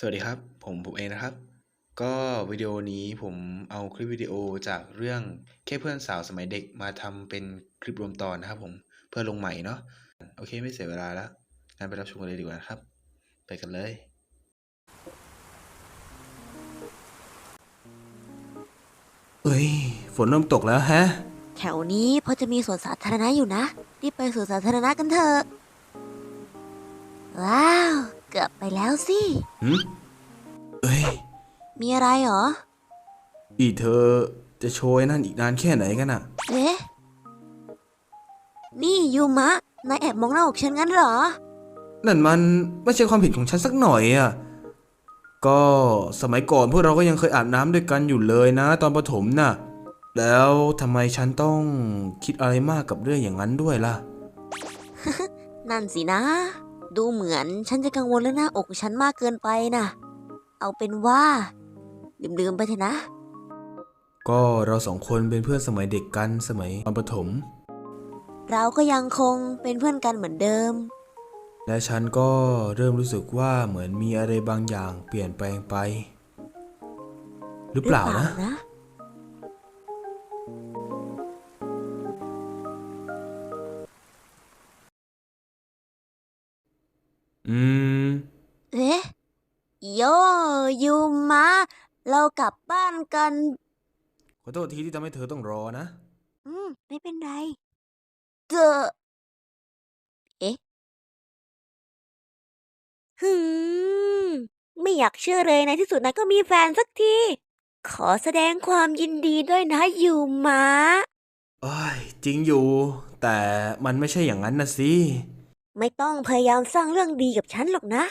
สวัสดีครับ ผมผมเองนะครับ ก็วิดีโอนี้ผมเอาคลิปวิดีโอจากเรื่องแค่เพื่อนสาวสมัยเด็กมาทำเป็นคลิปรวมตอนนะครับผมเพื่อลงใหม่เนาะโอเคไม่เสียเวลาแล้วงั้นไปรับชมกันเลยดีกว่านะครับ ไปกันเลย เอ้ย ฝนเริ่มตกแล้วแฮะ แถวนี้พอจะมีสวนสาธารณะอยู่นะรีบไปสวนสาธารณะกันเถอะว้าว เกือบไปแล้วสิ หืมเอ้ย มีอะไรเหรอ อีเธอจะโชยนั่นอีกนานแค่ไหนกันอะเอ๊ะ นี่ยูมะ นายแอบมองหน้าอกฉันงั้นเหรอ นั่นมันไม่ใช่ความผิดของฉันสักหน่อยอะก็สมัยก่อนพวกเราก็ยังเคยอาบน้ำด้วยกันอยู่เลยนะ ตอนประถมน่ะ แล้วทำไมฉันต้องคิดอะไรมากกับเรื่องอย่างนั้นด้วยล่ะ นั่นสินะ ดูเหมือนฉันจะกังวลเรื่องหน้าอกฉันมากเกินไปนะ เอาเป็นว่าลืมๆไปเถอะนะ ก็เราสองคนเป็นเพื่อนสมัยเด็กกันสมัยตอนประถม เราก็ยังคงเป็นเพื่อนกันเหมือนเดิม และฉันก็เริ่มรู้สึกว่าเหมือนมีอะไรบางอย่างเปลี่ยนแปลงไป หรือเปล่านะ ยูมะ เรากลับบ้านกัน ขอโทษทีที่ทำให้เธอต้องรอนะ อืม ไม่เป็นไรเจอเอ๊ะหืม ไม่อยากเชื่อเลยในที่สุดนายก็มีแฟนสักที ขอแสดงความยินดีด้วยนะยูมะ เอ้ยจริงอยู่ แต่มันไม่ใช่อย่างนั้นนะสิ ไม่ต้องพยายามสร้างเรื่องดีกับฉันหรอกนะ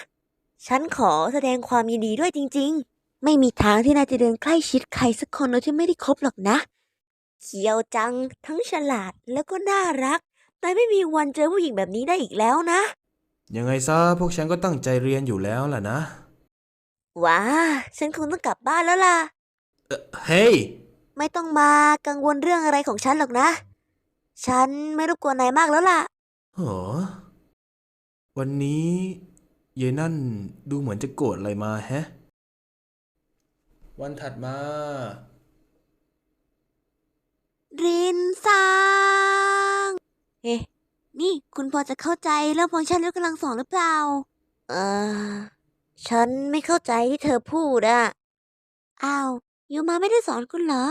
ฉันขอแสดงความยินดีด้วยจริง ๆ ไม่มีทางที่นายจะเดินใกล้ชิดใครสักคนโดยที่ไม่ได้คบหรอกนะ เขียวจัง ทั้งฉลาดแล้วก็น่ารัก นายไม่มีวันเจอผู้หญิงแบบนี้ได้อีกแล้วนะ ยังไงซะพวกฉันก็ตั้งใจเรียนอยู่แล้วล่ะนะ ว้า ฉันคงต้องกลับบ้านแล้วล่ะ เฮ้ย ไม่ต้องมากังวลเรื่องอะไรของฉันหรอกนะ ฉันไม่รบกวนนายมากแล้วล่ะเหรอวันนี้เยายนั่นดูเหมือนจะโกรธอะไรมาแฮะ วันถัดมา รินซังเอ๊ะ นี่คุณพอจะเข้าใจเรื่องฟังก์ชันยกกำลังสองหรือเปล่า เออ ฉันไม่เข้าใจที่เธอพูดอะอ้าวยูมาไม่ได้สอนคุณเหรอ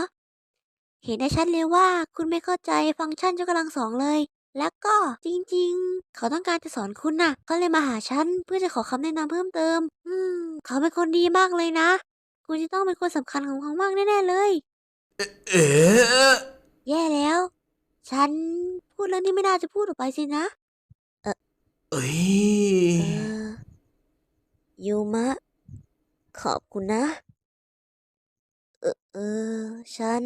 เห็นได้ชัดเลยว่าคุณไม่เข้าใจฟังก์ชันยกกำลังสองเลย แล้วก็จริงๆ เขาต้องการจะสอนคุณน่ะเขาเลยมาหาฉันเพื่อจะขอคำแนะนำเพิ่มเติม อืม เขาเป็นคนดีมากเลยนะ คุณจะต้องเป็นคนสำคัญของเขามากแน่ๆเลย เอ๊ะแย่แล้ว ฉันพูดเรื่องนี้ไม่น่าจะพูดออกไปสินะ เอ้ยเออยูมะ ขอบคุณนะ เออเออ ฉัน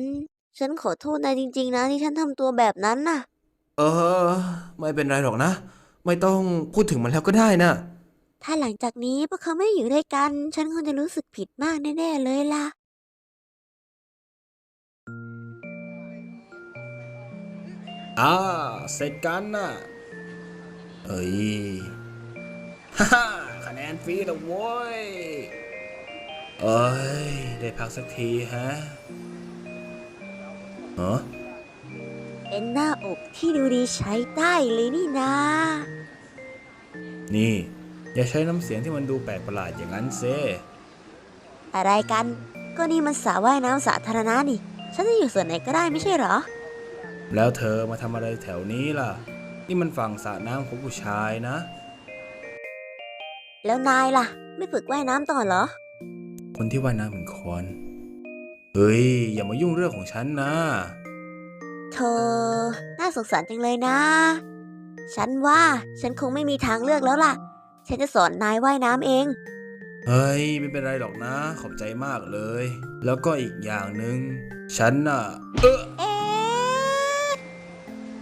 ฉันขอโทษนายจริง ๆ นะที่ฉันทำตัวแบบนั้นน่ะ เออ ไม่เป็นไรหรอกนะ ไม่ต้องพูดถึงมันแล้วก็ได้นะ ถ้าหลังจากนี้พวกเขาไม่ได้อยู่ด้วยกัน ฉันคงจะรู้สึกผิดมากแน่ๆเลยล่ะ อ่า เสร็จกันน่ะเอ้ย ฮ่าฮ่าคะแนนฟรีแล้วโว้ย เอ้ย ได้พักสักทีฮะเออ เป็นหน้าอกที่ดูดีใช้ได้เลยนี่นานี่ อย่าใช้น้ำเสียงที่มันดูแปลกประหลาดอย่างนั้นเซอะไรกัน ก็นี่มันสระว่ายน้ำสาธารณะนี่ ฉันจะอยู่ส่วนไหนก็ได้ไม่ใช่เหรอ แล้วเธอมาทำอะไรแถวนี้ล่ะ นี่มันฝั่งสระน้ำของผู้ชายนะ แล้วนายล่ะ ไม่ฝึกว่ายน้ำต่อเหรอ คนที่ว่ายน้ำเหมือนคอนเฮ้ย อย่ามายุ่งเรื่องของฉันนะ เธอ น่าสงสารจังเลยนะ ฉันว่าฉันคงไม่มีทางเลือกแล้วล่ะ ฉันจะสอนนายว่ายน้ำเอง เฮ้ย ไม่เป็นไรหรอกนะ ขอบใจมากเลย แล้วก็อีกอย่างหนึ่งฉันน่ะ เออเอ๊ะ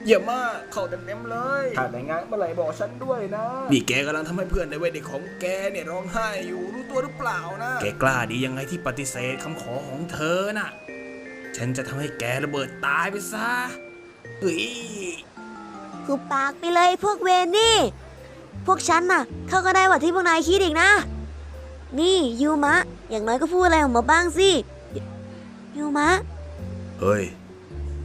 อย่ามาเข้าเต็มๆเลย ถ้าแต่งงานเมื่อไหร่บอกฉันด้วยนะ นี่แกกำลังทำให้เพื่อนในวัยเด็กของแกเนี่ยร้องไห้อยู่รู้ตัวหรือเปล่านะ แกกล้าดียังไงที่ปฏิเสธคำขอของเธอน่ะ ฉันจะทำให้แกระเบิดตายไปซะเฮ้ยคือปากไปเลยพวกเวนนี่ พวกฉันน่ะ เขาก็ได้กว่าที่พวกนายคิดอีกนะ นี่ยูมะ อย่างน้อยก็พูดอะไรออกมาบ้างสิยยูมะ เฮ้ย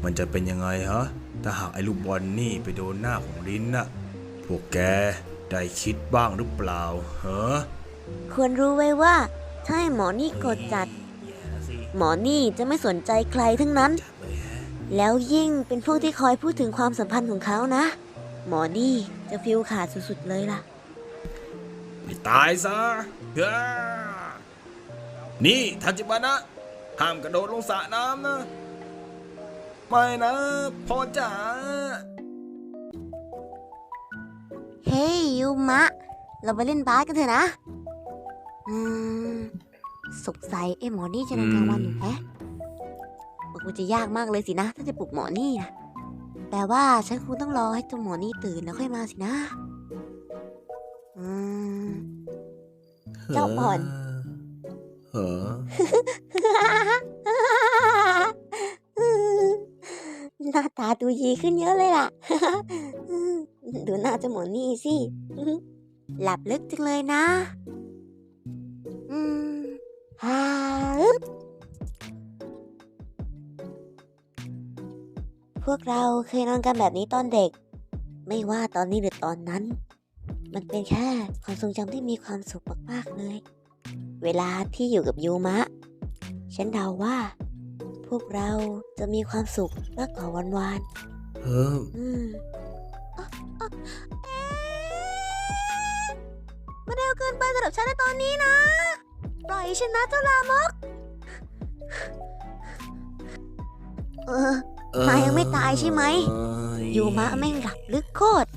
มันจะเป็นยังไงฮะ ถ้าหากไอ้ลูกบอลนี่ไปโดนหน้าของลิ้นน่ะ พวกแกได้คิดบ้างหรือเปล่าเหรอ ควรรู้ไว้ว่า ถ้าให้หมอนี่กดจัด หมอนี่จะไม่สนใจใครทั้งนั้น แล้วยิ่งเป็นพวกที่คอยพูดถึงความสัมพันธ์ของเขานะ หมอนี่จะฟิลขาดสุดๆเลยล่ะ ไม่ตายซะเฮ้อนี่ทัจิบานะห้ามกระโดดลงสระน้ำนะ ไม่นะพ่อจ๋า เฮ้ยยูมะ เราไปเล่นบาสกันเถอะนะ อืม สงสัยไอ้หมอนี่จะนอนกลางวันอยู่แฮะมันคงจะยากมากเลยสินะ ถ้าจะปลุกหมอนี่นะแปลว่าฉันคงต้องรอให้ตัวหมอนี่ตื่นแล้วค่อยมาสินะ อืม เจ้าบ่อน เหรอหน้าตาดูยีขึ้นเยอะเลยล่ะ ดูหน้าเจ้าหมอนี่สิ หลับลึกจังเลยนะ อืมฮ่าอึ๊บ พวกเราเคยนอนกันแบบนี้ตอนเด็ก ไม่ว่าตอนนี้หรือตอนนั้น มันเป็นแค่ความทรงจำที่มีความสุขมากๆเลย เวลาที่อยู่กับยูมะ ฉันเดาว่า พวกเราจะมีความสุขมากกว่าวันวานเออๆอืมอ๊ะอ๊ะเอ๊ะมันเร็วเกินไปสำหรับฉันในตอนนี้นะ ปล่อยฉันนะเจ้าลามก เออนายยังไม่ตายใช่ไหมยูมะแม่งหลับลึกโคตร